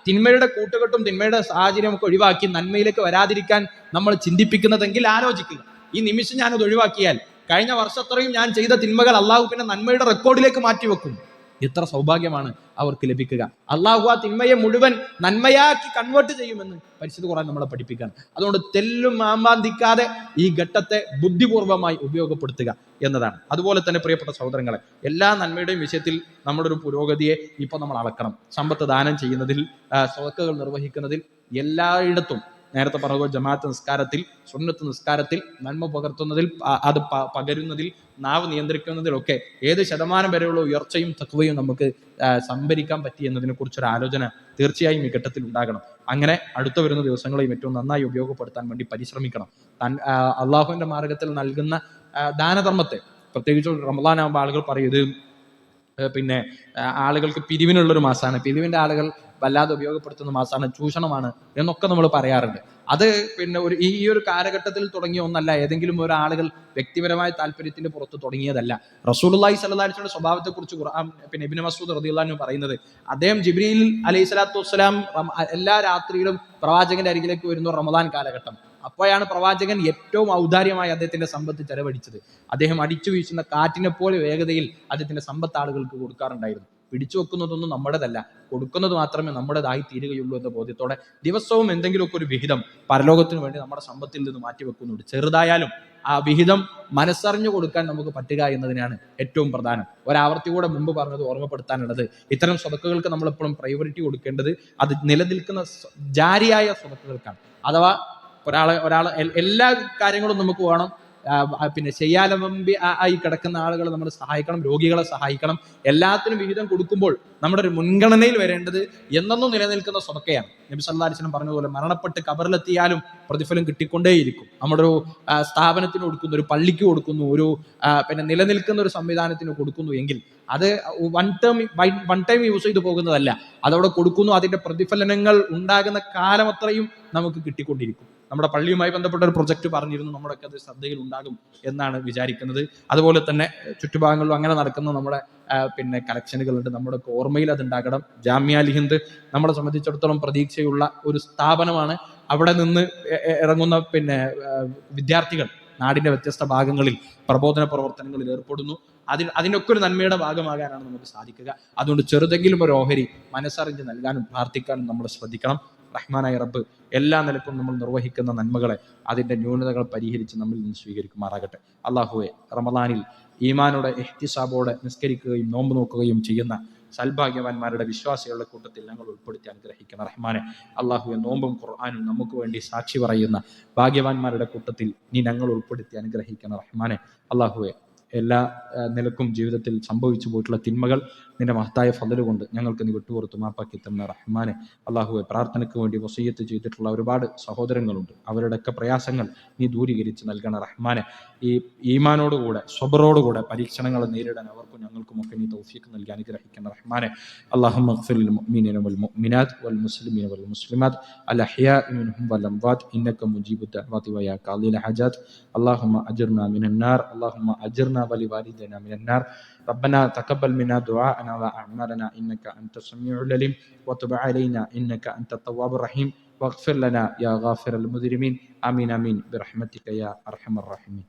തിന്മയുടെ കൂട്ടുകെട്ടും തിന്മയുടെ സാഹചര്യം ഒക്കെ ഒഴിവാക്കി നന്മയിലേക്ക് വരാതിരിക്കാൻ നമ്മൾ ചിന്തിപ്പിക്കുന്നതെങ്കിൽ ആലോചിക്കുക. ഈ നിമിഷം ഞാനത് ഒഴിവാക്കിയാൽ കഴിഞ്ഞ വർഷത്രയും ഞാൻ ചെയ്ത തിന്മകൾ അള്ളാഹു പിന്നെ നന്മയുടെ റെക്കോർഡിലേക്ക് മാറ്റിവെക്കും എത്ര സൗഭാഗ്യമാണ് അവർക്ക് ലഭിക്കുക. അള്ളാഹു ആ തിന്മയെ മുഴുവൻ നന്മയാക്കി കൺവേർട്ട് ചെയ്യുമെന്ന് പരിശുദ്ധ ഖുർആൻ നമ്മളെ പഠിപ്പിക്കാൻ അതുകൊണ്ട് തെല്ലും മാമ്പാന്തിക്കാതെ ഈ ഘട്ടത്തെ ബുദ്ധിപൂർവമായി ഉപയോഗപ്പെടുത്തുക എന്നതാണ്. അതുപോലെ തന്നെ പ്രിയപ്പെട്ട സഹോദരങ്ങളെ എല്ലാ നന്മയുടെയും വിഷയത്തിൽ നമ്മുടെ ഒരു പുരോഗതിയെ ഇപ്പൊ നമ്മൾ അളക്കണം. സമ്പത്ത് ദാനം ചെയ്യുന്നതിൽ സ്വതക്കുകൾ നിർവഹിക്കുന്നതിൽ എല്ലായിടത്തും നേരത്തെ പറഞ്ഞു ജമാഅത്ത് നിസ്കാരത്തിൽ സുന്നത്ത് നിസ്കാരത്തിൽ നന്മ പകർത്തുന്നതിൽ അത് പകരുന്നതിൽ നാവ് നിയന്ത്രിക്കുന്നതിലൊക്കെ ഏത് ശതമാനം വരെയുള്ള ഉയർച്ചയും തഖ്വയും നമുക്ക് സംഭരിക്കാൻ പറ്റി എന്നതിനെ കുറിച്ചൊരു ആലോചന തീർച്ചയായും ഈ ഘട്ടത്തിൽ ഉണ്ടാകണം. അങ്ങനെ അടുത്ത വരുന്ന ദിവസങ്ങളെയും ഏറ്റവും നന്നായി ഉപയോഗപ്പെടുത്താൻ വേണ്ടി പരിശ്രമിക്കണം. താൻ അള്ളാഹുവിന്റെ മാർഗത്തിൽ നൽകുന്ന ദാനധർമ്മത്തെ പ്രത്യേകിച്ച് റമദാൻ ആവുമ്പോൾ ആളുകൾ പറയും ഇത് പിന്നെ ആളുകൾക്ക് പിരിവിനുള്ളൊരു മാസമാണ് പിരിവിന്റെ ആളുകൾ വല്ലാതെ ഉപയോഗപ്പെടുത്തുന്ന മാസമാണ് ചൂഷണമാണ് എന്നൊക്കെ നമ്മൾ പറയാറുണ്ട്. അത് പിന്നെ ഒരു ഈ ഒരു കാലഘട്ടത്തിൽ തുടങ്ങിയ ഒന്നല്ല ഏതെങ്കിലും ഒരു ആളുകൾ വ്യക്തിപരമായ താല്പര്യത്തിന്റെ പുറത്ത് തുടങ്ങിയതല്ല. റസൂലുള്ളാഹി സ്വല്ലല്ലാഹി അലൈഹി വസല്ലം സ്വഭാവത്തെ കുറിച്ച് ഖുർആൻ പിന്നെ ഇബ്നു മസൂദ് അൻഹു പറയുന്നത് അദ്ദേഹം ജിബ്രീൽ അലൈഹി സ്വലാത്തു വസ്സലാം എല്ലാ രാത്രിയിലും പ്രവാചകന്റെ അരികിലേക്ക് വരുന്ന റമദാൻ കാലഘട്ടം. അപ്പോഴാണ് പ്രവാചകൻ ഏറ്റവും ഔദാര്യമായി അദ്ദേഹത്തിന്റെ സമ്പത്ത് ചെലവഴിച്ചത്. അദ്ദേഹം അടിച്ചു വീശുന്ന കാറ്റിനെ പോലെ വേഗതയിൽ അദ്ദേഹത്തിന്റെ സമ്പത്ത് ആളുകൾക്ക് കൊടുക്കാറുണ്ടായിരുന്നു. പിടിച്ചു വെക്കുന്നതൊന്നും നമ്മുടേതല്ല. കൊടുക്കുന്നത് മാത്രമേ നമ്മുടേതായി തീരുകയുള്ളൂ എന്ന ബോധ്യത്തോടെ ദിവസവും എന്തെങ്കിലുമൊക്കെ ഒരു വിഹിതം പരലോകത്തിന് വേണ്ടി നമ്മുടെ സമ്പത്തിൽ നിന്ന് മാറ്റി വെക്കുന്നുണ്ട്. ചെറുതായാലും ആ വിഹിതം മനസ്സറിഞ്ഞു കൊടുക്കാൻ നമുക്ക് പറ്റുക എന്നതിനാണ് ഏറ്റവും പ്രധാനം. ഒരാവർത്തി കൂടെ മുമ്പ് പറഞ്ഞത് ഓർമ്മപ്പെടുത്താനുള്ളത്. ഇത്തരം സ്വതക്കുകൾക്ക് നമ്മൾ എപ്പോഴും പ്രയോറിറ്റി കൊടുക്കേണ്ടത് അത് നിലനിൽക്കുന്ന ജാരിയായ സ്വതക്കുകൾക്കാണ്. അഥവാ ഒരാളെ ഒരാൾ എല്ലാ കാര്യങ്ങളും നമുക്ക് വേണം. പിന്നെ ചെയ്യാലമ്പി ആയി കിടക്കുന്ന ആളുകളെ നമ്മൾ സഹായിക്കണം രോഗികളെ സഹായിക്കണം. എല്ലാത്തിനും വിഹിതം കൊടുക്കുമ്പോൾ നമ്മുടെ ഒരു മുൻഗണനയിൽ വരേണ്ടത് എന്നെന്നും നിലനിൽക്കുന്ന സ്വതക്കയാണ്. നബി സല്ലാസ്ലം പറഞ്ഞതുപോലെ മരണപ്പെട്ട് കബറിലെത്തിയാലും പ്രതിഫലം കിട്ടിക്കൊണ്ടേയിരിക്കും. നമ്മുടെ ഒരു സ്ഥാപനത്തിന് കൊടുക്കുന്നു ഒരു പള്ളിക്ക് കൊടുക്കുന്നു ഒരു പിന്നെ നിലനിൽക്കുന്ന ഒരു സംവിധാനത്തിന് കൊടുക്കുന്നു എങ്കിൽ അത് one term one time use ചെയ്തു പോകുന്നതല്ല. അതവിടെ കൊടുക്കുന്നു അതിന്റെ പ്രതിഫലനങ്ങൾ ഉണ്ടാകുന്ന കാലം അത്രയും നമുക്ക് കിട്ടിക്കൊണ്ടിരിക്കും. നമ്മുടെ പള്ളിയുമായി ബന്ധപ്പെട്ട ഒരു പ്രൊജക്ട് പറഞ്ഞിരുന്നു. നമ്മുടെയൊക്കെ അത് ശ്രദ്ധയിൽ ഉണ്ടാകും എന്നാണ് വിചാരിക്കുന്നത്. അതുപോലെ തന്നെ ചുറ്റുഭാഗങ്ങളിലും അങ്ങനെ നടക്കുന്ന നമ്മുടെ പിന്നെ കലക്ഷനുകളുണ്ട്. നമ്മുടെ ഓർമ്മയിൽ അത് ഉണ്ടാകണം ജാമ്യ ലിഹിന്ദ് ഹിന്ദ് നമ്മളെ സംബന്ധിച്ചിടത്തോളം പ്രതീക്ഷയുള്ള ഒരു സ്ഥാപനമാണ്. അവിടെ നിന്ന് ഇറങ്ങുന്ന പിന്നെ വിദ്യാർത്ഥികൾ നാടിന്റെ വ്യത്യസ്ത ഭാഗങ്ങളിൽ പ്രബോധന പ്രവർത്തനങ്ങളിൽ ഏർപ്പെടുന്നു. അതിന് അതിനൊക്കെ ഒരു നന്മയുടെ ഭാഗമാകാനാണ് നമുക്ക് സാധിക്കുക. അതുകൊണ്ട് ചെറുതെങ്കിലും ഒരു ഓഹരി മനസ്സറിഞ്ഞ് നൽകാനും പ്രാർത്ഥിക്കാനും നമ്മൾ ശ്രദ്ധിക്കണം. റഹ്മാനായ റബ്ബ് എല്ലാ നിലക്കും നമ്മൾ നിർവഹിക്കുന്ന നന്മകളെ അതിന്റെ ന്യൂനതകൾ പരിഹരിച്ച് നമ്മിൽ നിന്ന് സ്വീകരിക്കുമാറാകട്ടെ. അള്ളാഹുവെ റമദാനിൽ ഈമാനോടെ എഹ്തിസാബോടെ നിസ്കരിക്കുകയും നോമ്പ് നോക്കുകയും ചെയ്യുന്ന സൽഭാഗ്യവാന്മാരുടെ വിശ്വാസികളുടെ കൂട്ടത്തിൽ ഞങ്ങൾ ഉൾപ്പെടുത്തി അനുഗ്രഹിക്കണം റഹ്മാനെ. അള്ളാഹുവെ നോമ്പും ഖുർആാനും നമുക്ക് വേണ്ടി സാക്ഷി പറയുന്ന ഭാഗ്യവാന്മാരുടെ കൂട്ടത്തിൽ നീ ഞങ്ങൾ ഉൾപ്പെടുത്തി അനുഗ്രഹിക്കണം റഹ്മാനെ. അള്ളാഹുവെ എല്ലാ നിലക്കും ജീവിതത്തിൽ സംഭവിച്ചു പോയിട്ടുള്ള തിന്മകൾ നിന്റെ മഹത്തായ ഫضل കൊണ്ട് ഞങ്ങൾക്ക് നീ വിട്ടുപുറത്ത് മാപ്പാക്കി തന്ന റഹ്മാനെ അള്ളാഹുവെ പ്രാർത്ഥനയ്ക്ക് വേണ്ടി വസീയത്ത് ചെയ്തിട്ടുള്ള ഒരുപാട് സഹോദരങ്ങളുണ്ട്. അവരുടെയൊക്കെ പ്രയാസങ്ങൾ നീ ദൂരീകരിച്ച് നൽകണ റഹ്മാനെ. ഈ ഈമാനോടുകൂടെ സ്വബറോടുകൂടെ പരീക്ഷണങ്ങൾ നേരിടാൻ അവർക്കും ഞങ്ങൾക്കും ഒക്കെ നീ തൗഫീഖ് നൽകി അനുഗ്രഹിക്കണം റഹ്മാനെ اللهم اغفر للمؤمنين والمؤمنات والمسلمين والمسلمات الأحياء منهم والأموات إنك مجيب الدعوات ويا قاضي الحاجات اللهم أجرنا من النار اللهم أجرنا ولوالدينا من النار ربنا تقبل منا دعاءنا وأعمالنا إنك أنت السميع العليم وتب علينا إنك أنت التواب الرحيم واغفر لنا يا غافر المذنبين آمين آمين برحمتك يا أرحم الراحمين